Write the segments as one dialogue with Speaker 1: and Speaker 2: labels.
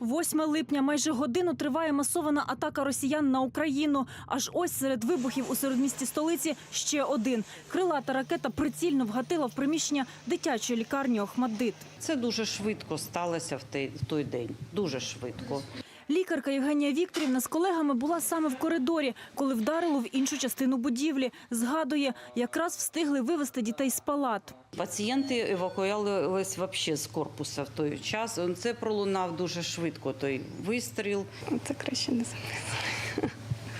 Speaker 1: 8 липня майже годину триває масована атака росіян на Україну. Аж ось серед вибухів у середмісті столиці ще один. Крилата ракета прицільно вгатила в приміщення дитячої лікарні Охмаддит.
Speaker 2: Це дуже швидко сталося в той, день. Дуже швидко.
Speaker 1: Лікарка Євгенія Вікторівна з колегами була саме в коридорі, коли вдарило в іншу частину будівлі. Згадує, якраз встигли вивезти дітей з палат.
Speaker 2: Пацієнти евакуювалися взагалі з корпуса в той час. Це пролунав дуже швидко той вистріл.
Speaker 3: Це краще не записувати.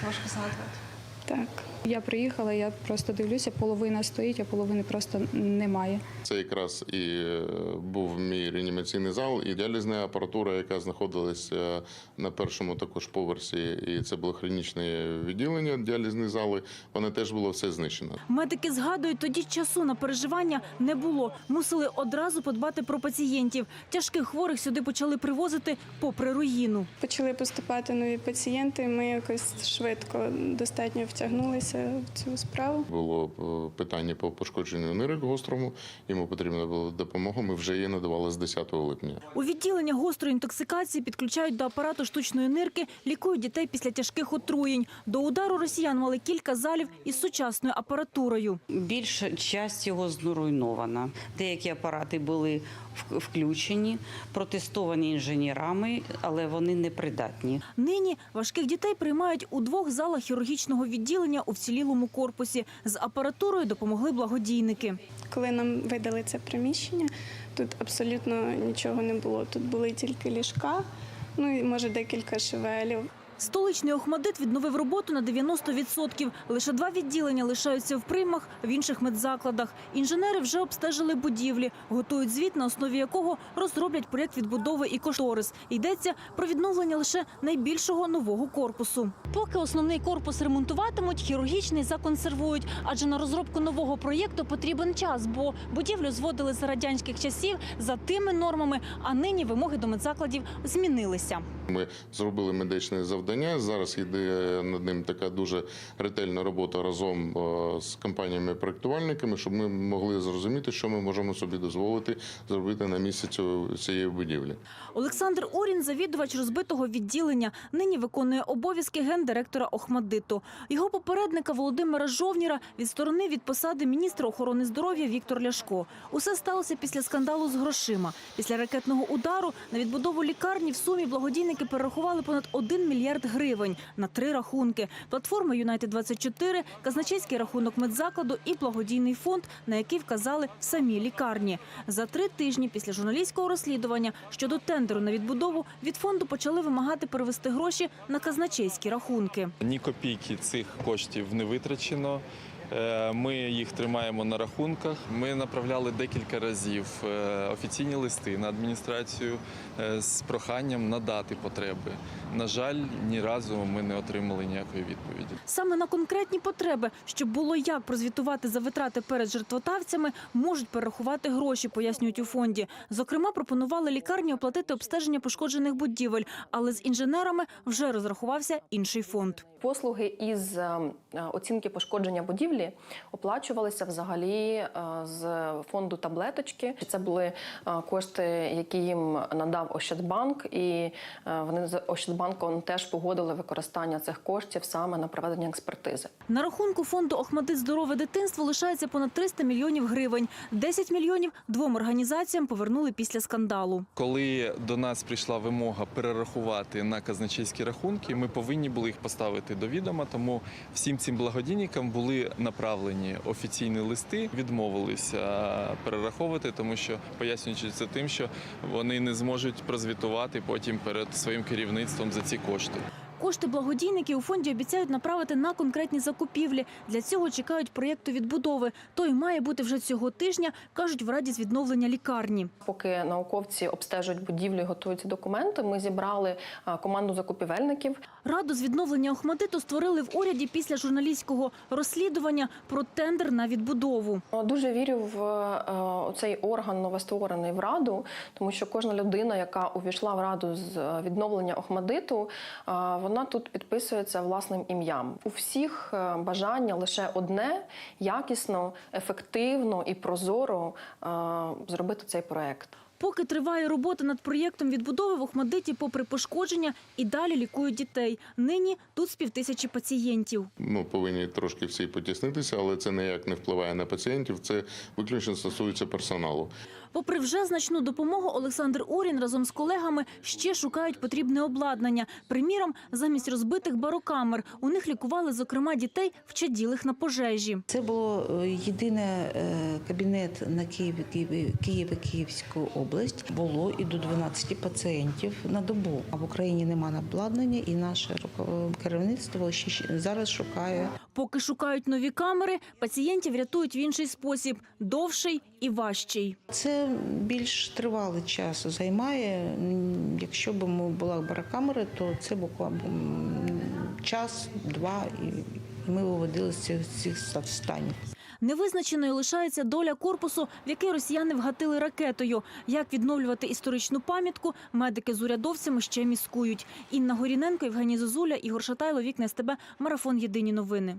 Speaker 4: Важко згадувати.
Speaker 3: Так. Я приїхала, я просто дивлюся, половина стоїть, а половини просто немає.
Speaker 5: Це якраз і е, був мій реанімаційний зал, і діалізна апаратура, яка знаходилася на першому також поверсі, і це було хронічне відділення, діалізні зали. Воно теж було все знищено.
Speaker 1: Медики згадують, тоді часу на переживання не було. Мусили одразу подбати про пацієнтів. Тяжких хворих сюди почали привозити попри руїну.
Speaker 3: Почали поступати нові пацієнти. Ми якось швидко достатньо втягнулися в цю справу.
Speaker 5: Було е, питання по пошкодженню нирок гострому. Йому потрібна була допомога. Ми вже її надавали з 10 липня.
Speaker 1: У відділення гострої інтоксикації підключають до апарату штучної нирки, лікують дітей після тяжких отруєнь. До удару росіян мали кілька залів із сучасною апаратурою.
Speaker 2: Більша часть його зруйнована. Деякі апарати були в- включені, протестовані інженерами, але вони непридатні.
Speaker 1: Нині важких дітей приймають у двох залах хірургічного відділення у вцілілому корпусі. З апаратурою допомогли благодійники.
Speaker 3: Коли нам видали це приміщення, тут абсолютно нічого не було. Тут були тільки ліжка, ну і може декілька шевелів.
Speaker 1: Столичний Охмадит відновив роботу на 90%. Лише два відділення лишаються в приймах в інших медзакладах. Інженери вже обстежили будівлі, готують звіт, на основі якого розроблять проєкт відбудови і кошторис. Йдеться про відновлення лише найбільшого нового корпусу. Поки основний корпус ремонтуватимуть, хірургічний законсервують. Адже на розробку нового проєкту потрібен час, бо будівлю зводили за радянських часів за тими нормами, а нині вимоги до медзакладів змінилися.
Speaker 5: Ми зробили медичне завдання. Зараз йде над ним така дуже ретельна робота разом е, з компаніями-проектувальниками, щоб ми могли зрозуміти, що ми можемо собі дозволити зробити на місці цієї будівлі.
Speaker 1: Олександр Орін, завідувач розбитого відділення, нині виконує обов'язки гендиректора Охмаддиту. Його попередника Володимира Жовніра відсторонив від посади міністра охорони здоров'я Віктор Ляшко. Усе сталося після скандалу з грошима. Після ракетного удару на відбудову лікарні в сумі благодійники перерахували понад 1 мільярд гривень на три рахунки: платформа Юнайтед 24 казначейський рахунок медзакладу і благодійний фонд, на який вказали самі лікарні. За три тижні після журналістського розслідування щодо тендеру на відбудову від фонду почали вимагати перевести гроші на казначейські рахунки.
Speaker 6: Ні копійки цих коштів не витрачено. Е, Ми їх тримаємо на рахунках. Ми направляли декілька разів е, офіційні листи на адміністрацію е, з проханням надати потреби. На жаль, ні разу ми не отримали ніякої відповіді.
Speaker 1: Саме на конкретні потреби, щоб було як прозвітувати за витрати перед жертвотавцями, можуть перерахувати гроші, пояснюють у фонді. Зокрема, пропонували лікарні оплатити обстеження пошкоджених будівель, але з інженерами вже розрахувався інший фонд.
Speaker 4: Послуги із е, оцінки пошкодження будівлі оплачувалися взагалі е, з фонду таблеточки. Це були е, кошти, які їм надав Ощадбанк, і е, вони з Ощадбанком теж погодили використання цих коштів саме на проведення експертизи.
Speaker 1: На рахунку фонду «Охмадит здорове дитинство лишається понад 300 мільйонів гривень. 10 мільйонів двом організаціям повернули після скандалу.
Speaker 6: Коли до нас прийшла вимога перерахувати на казначейські рахунки, ми повинні були їх поставити до відома. Тому всім цим благодійникам були направлені офіційні листи, відмовилися перераховувати, тому що пояснюючи це тим, що вони не зможуть прозвітувати потім перед своїм керівництвом за ці кошти.
Speaker 1: Кошти благодійники у фонді обіцяють направити на конкретні закупівлі. Для цього чекають проєкту відбудови. Той має бути вже цього тижня, кажуть в раді з відновлення лікарні.
Speaker 4: Поки науковці обстежують будівлю і готуються документи, ми зібрали команду закупівельників.
Speaker 1: Раду з відновлення Охмадиту створили в уряді після журналістського розслідування про тендер на відбудову.
Speaker 4: Дуже вірю в е, цей орган новостворений в раду, тому що кожна людина, яка увійшла в раду з е, відновлення Охмадиту, вона тут підписується власним ім'ям. У всіх е, бажання лише одне якісно, ефективно і прозоро е, зробити цей проект.
Speaker 1: Поки триває робота над проєктом відбудови в Охмадиті, попри пошкодження, і далі лікують дітей. Нині тут з півтисячі пацієнтів.
Speaker 5: Ми повинні трошки всі потіснитися, але це ніяк не впливає на пацієнтів. Це виключно стосується персоналу.
Speaker 1: Попри вже значну допомогу, Олександр Орін разом з колегами ще шукають потрібне обладнання. Приміром, замість розбитих барокамер у них лікували, зокрема, дітей, вчаділих на пожежі.
Speaker 7: Це було е, єдине е, кабінет на Києві, Києві, Києві, Київську область. Було і до 12 пацієнтів на добу. А в Україні немає обладнання, і наше руко- керівництво ще зараз шукає
Speaker 1: Поки шукають нові камери, пацієнтів рятують в інший спосіб – довший і важчий.
Speaker 7: Це більш тривалий час займає. Якщо б була барокамера, то це буквально час, два, і ми виводили з цих, цих станів.
Speaker 1: Невизначеною лишається доля корпусу, в який росіяни вгатили ракетою. Як відновлювати історичну пам'ятку, медики з урядовцями ще міскують. Інна Горіненко, Євгеній Зозуля, Ігор Шатайло, Вікне СТБ, Марафон Єдині новини.